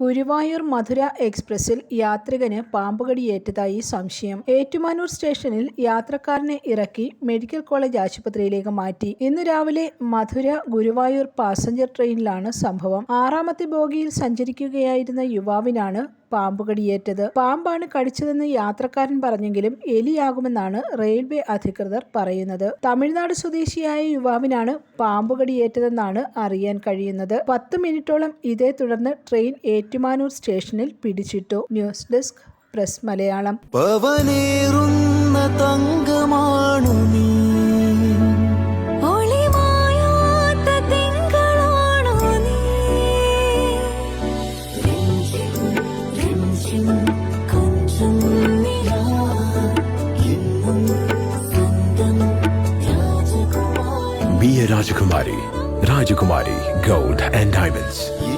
ഗുരുവായൂർ മധുര എക്സ്പ്രസിൽ യാത്രികന് പാമ്പുകടിയേറ്റതായി സംശയം. ഏറ്റുമാനൂർ സ്റ്റേഷനിൽ യാത്രക്കാരനെ ഇറക്കി മെഡിക്കൽ കോളേജ് ആശുപത്രിയിലേക്ക് മാറ്റി. ഇന്ന് രാവിലെ മധുര ഗുരുവായൂർ പാസഞ്ചർ ട്രെയിനിലാണ് സംഭവം. ആറാമത്തെ ബോഗിയിൽ സഞ്ചരിക്കുകയായിരുന്ന യുവാവിനാണ് പാമ്പുകടിയേറ്റത്. പാമ്പാണ് കടിച്ചതെന്ന് യാത്രക്കാരൻ പറഞ്ഞെങ്കിലും എലിയാകുമെന്നാണ് റെയിൽവേ അധികൃതർ പറയുന്നത്. തമിഴ്നാട് സ്വദേശിയായ യുവാവിനാണ് പാമ്പുകടിയേറ്റതെന്നാണ് അറിയാൻ കഴിയുന്നത്. പത്ത് മിനിറ്റോളം ഇതേ തുടർന്ന് ട്രെയിൻ ഏറ്റുമാനൂർ സ്റ്റേഷനിൽ പിടിച്ചിട്ടു ന്യൂസ് ഡെസ്ക് പ്രസ് മലയാളം പവനേറുന്ന തങ്കമാണു നീ സ്വന്തം Rajakumari gold and Rajakumari. Rajakumari Gold and Diamonds.